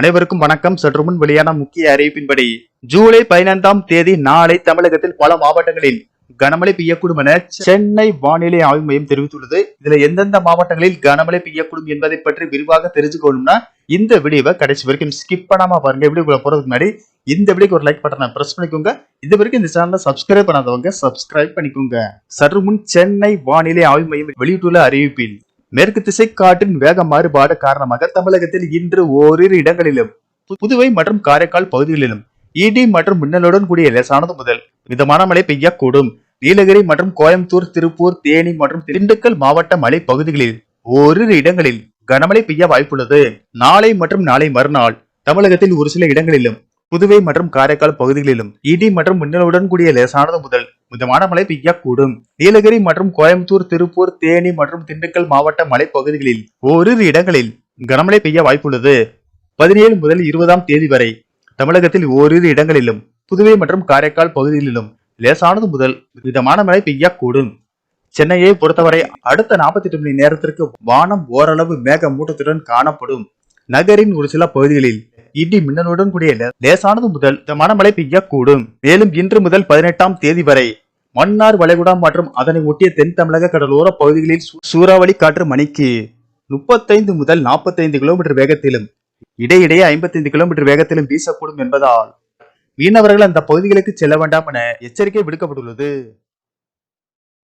அனைவருக்கும் வணக்கம். சற்று முன் வெளியான முக்கிய அறிவிப்பின்படி ஜூலை பதினைந்தாம் தேதி நாளை தமிழகத்தில் பல மாவட்டங்களில் கனமழை பெய்யக்கூடும் என சென்னை வானிலை ஆய்வு மையம் தெரிவித்துள்ளது. இதுல எந்தெந்த மாவட்டங்களில் கனமழை பெய்யக்கூடும் என்பதை பற்றி விரிவாக தெரிஞ்சுக்கணும்னா இந்த வீடியோவை கடைசி வரைக்கும் ஸ்கிப் பண்ணாம பாருங்க. வீடியோக்குள்ள போறதுக்கு முன்னாடி இந்த வீடியோக்கு ஒரு லைக் பட்டனை பிரஸ் பண்ணிக்கோங்க. இது வரைக்கும் இந்த சேனலை சப்ஸ்கிரைப் பண்ணாதவங்க சப்ஸ்கிரைப் பண்ணிக்கோங்க. சற்று முன் சென்னை வானிலை ஆய்வு மையம் வெளியிட்டுள்ள அறிவிப்பில் மேற்கு திசை காற்றின் வேக மாறுபாடு காரணமாக தமிழகத்தில் இன்று ஓரிரு இடங்களிலும் புதுவை மற்றும் காரைக்கால் பகுதிகளிலும் இடி மற்றும் மின்னலுடன் கூடிய லேசானது முதல் மிதமான மழை பெய்யக்கூடும். நீலகிரி மற்றும் கோயம்புத்தூர் திருப்பூர் தேனி மற்றும் திண்டுக்கல் மாவட்ட மலை பகுதிகளில் ஓரிரு இடங்களில் கனமழை பெய்ய வாய்ப்புள்ளது. நாளை மற்றும் நாளை மறுநாள் தமிழகத்தில் ஒரு சில இடங்களிலும் புதுவை மற்றும் காரைக்கால் பகுதிகளிலும் இடி மற்றும் மின்னலுடன் கூடிய லேசானது முதல் மிதமான மழை பெய்யக்கூடும். நீலகிரி மற்றும் கோயம்புத்தூர் திருப்பூர் தேனி மற்றும் திண்டுக்கல் மாவட்ட மலைப்பகுதிகளில் ஓரிரு இடங்களில் கனமழை பெய்ய வாய்ப்புள்ளது. பதினேழு முதல் இருபதாம் தேதி வரை தமிழகத்தில் ஓரிரு இடங்களிலும் புதுவை மற்றும் காரைக்கால் பகுதிகளிலும் லேசானது முதல் மிதமான மழை பெய்யக்கூடும். சென்னையை பொறுத்தவரை அடுத்த 48 மணி நேரத்திற்கு வானம் ஓரளவு மேக மூட்டத்துடன் காணப்படும். நகரின் ஒரு சில பகுதிகளில் இடி மின்னலுடன் கூடிய லேசானது முதல் மிதமான மழை பெய்யக்கூடும். மேலும் இன்று முதல் பதினெட்டாம் தேதி வரை மன்னார் வளைகுடா மற்றும் அதனை ஒட்டிய தென் தமிழக கடலோர பகுதிகளில் சூ- சூறாவளி காற்று மணிக்கு முப்பத்தைந்து முதல் நாற்பத்தைந்து கிலோமீட்டர் வேகத்திலும் இடையிடையே ஐம்பத்தைந்து கிலோமீட்டர் வேகத்திலும் வீசக்கூடும் என்பதால் மீனவர்கள் அந்த பகுதிகளுக்கு செல்ல வேண்டாம் என எச்சரிக்கை விடுக்கப்பட்டுள்ளது.